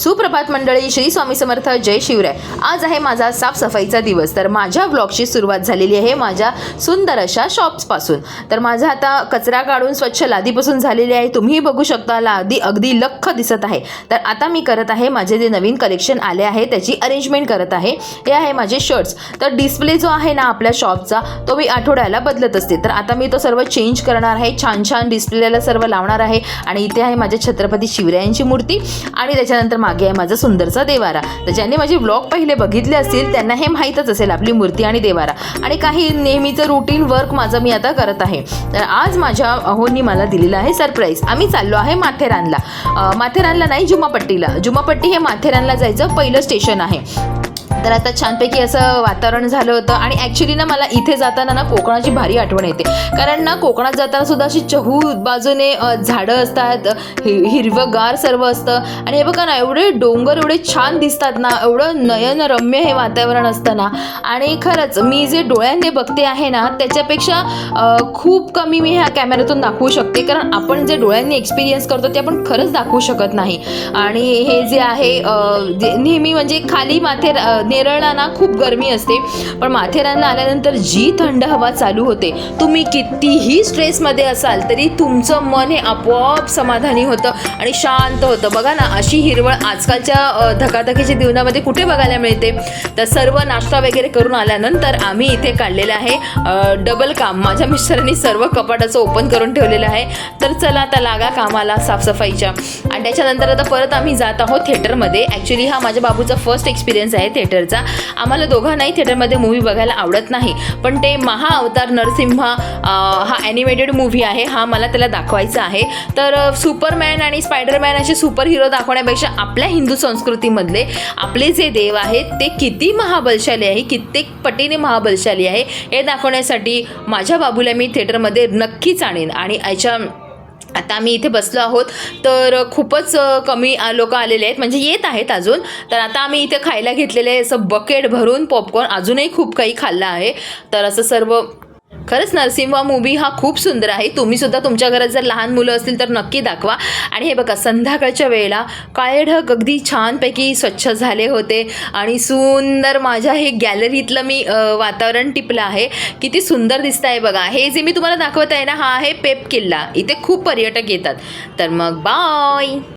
सुप्रभात मंडळी श्री स्वामी समर्थ जय शिवराय. आज आहे माझा साफसफाईचा दिवस तर माझ्या ब्लॉगची सुरुवात झालेली आहे माझ्या सुंदर अशा शॉप्सपासून. तर माझा आता कचरा काढून स्वच्छ लादीपासून झालेली आहे तुम्हीही बघू शकता लादी अगदी लख्ख दिसत आहे. तर आता मी करत आहे माझे जे नवीन कलेक्शन आले आहे त्याची अरेंजमेंट करत आहे. हे आहे माझे शर्ट्स. तर डिस्प्ले जो आहे ना आपल्या शॉपचा तो मी आठवड्याला बदलत असते. तर आता मी तो सर्व चेंज करणार आहे छान छान डिस्प्लेला सर्व लावणार आहे. आणि इथे आहे माझ्या छत्रपती शिवरायांची मूर्ती. आणि त्याच्यानंतर मागे आहे माझा सुंदरचा देवारा. तर ज्यांनी माझे ब्लॉग पहिले बघितले असतील त्यांना हे माहीतच असेल आपली मूर्ती आणि देवारा. आणि काही नेहमीचं रुटीन वर्क माझं मी आता करत आहे. तर आज माझ्या अहोंनी मला दिलेलं आहे सरप्राईज आम्ही चाललो आहे माथेरानला. माथेरानला नाही जुमापट्टीला. जुमापट्टी हे माथेरानला जायचं पहिलं स्टेशन आहे. तर आता छानपैकी असं वातावरण झालं होतं आणि ॲक्च्युली ना मला इथे जाताना ना कोकणाची भारी आठवण येते. कारण ना कोकणात जाताना सुद्धा अशी चहू बाजूने झाडं असतात हि हिरवंगार सर्व असतं. आणि हे बघा ना एवढे डोंगर एवढे छान दिसतात ना एवढं नयनरम्य हे वातावरण असतं ना. आणि खरंच मी जे डोळ्यांनी बघते आहे ना त्याच्यापेक्षा खूप कमी मी ह्या कॅमेऱ्यातून दाखवू शकते. कारण आपण जे डोळ्यांनी एक्सपिरियन्स करतो ते आपण खरंच दाखवू शकत नाही. आणि हे जे आहे जे नेहमी म्हणजे खाली माथे नेरळला ना खूप गरमी असते. पण माथेरानला आल्यानंतर जी थंड हवा चालू होते तुम्ही कितीही स्ट्रेसमध्ये असाल तरी तुमचं मन हे आपोआप समाधानी होतं आणि शांत होतं. बघा ना अशी हिरवळ आजकालच्या धकाधकीच्या जीवनामध्ये कुठे बघायला मिळते? तर सर्व नाश्ता वगैरे करून आल्यानंतर आम्ही इथे काढलेलं आहे डबल काम. माझ्या मिस्टरांनी सर्व कपाटाचं ओपन करून ठेवलेलं आहे. तर चला आता लागा कामाला साफसफाईच्या. आणि त्याच्यानंतर आता परत आम्ही जात आहोत थिएटरमध्ये ॲक्च्युली हा माझ्या बाबूचा फर्स्ट एक्सपिरियन्स आहे थिएटरचा आम्हाला दोघांनाही थिएटरमध्ये मूवी बघायला आवडत नाही. पण ते महाअवतार नरसिंहा हा ॲनिमेटेड मूव्ही आहे. हा मला त्याला दाखवायचा आहे. तर सुपरमॅन आणि स्पायडरमॅन असे सुपर हिरो दाखवण्यापेक्षा आपल्या हिंदू संस्कृतीमधले आपले जे देव आहेत ते किती महाबलशाली आहे कित्येक पटीने महाबलशाली आहे हे दाखवण्यासाठी माझ्या बाबूला मी थिएटरमध्ये नक्कीच आणेन. आणि याच्या आता आम्ही इथे बसलो आहोत. तर खूपच कमी लोक आलेले आहेत. म्हणजे येत आहेत अजून. तर आता आम्ही इथे खायला घेतलेले असं बकेट भरून पॉपकॉर्न अजूनही खूप काही खाल्लं आहे. तर असं सर्व खरंच नरसिंहा मूवी हा खूप सुंदर आहे. तुम्ही सुद्धा तुमच्या घरात जर लहान मुलं असतील तर नक्की दाखवा. आणि हे बघा संध्याकाळच्या वेळेला काळे ढग अगदी छानपैकी स्वच्छ झाले होते. आणि सुंदर माझ्या हे गॅलरीतलं मी वातावरण टिपलं आहे. किती सुंदर दिसत आहे बघा. हे जे मी तुम्हाला दाखवत आहे ना हा आहे पेप किल्ला. इथे खूप पर्यटक येतात. तर मग बाय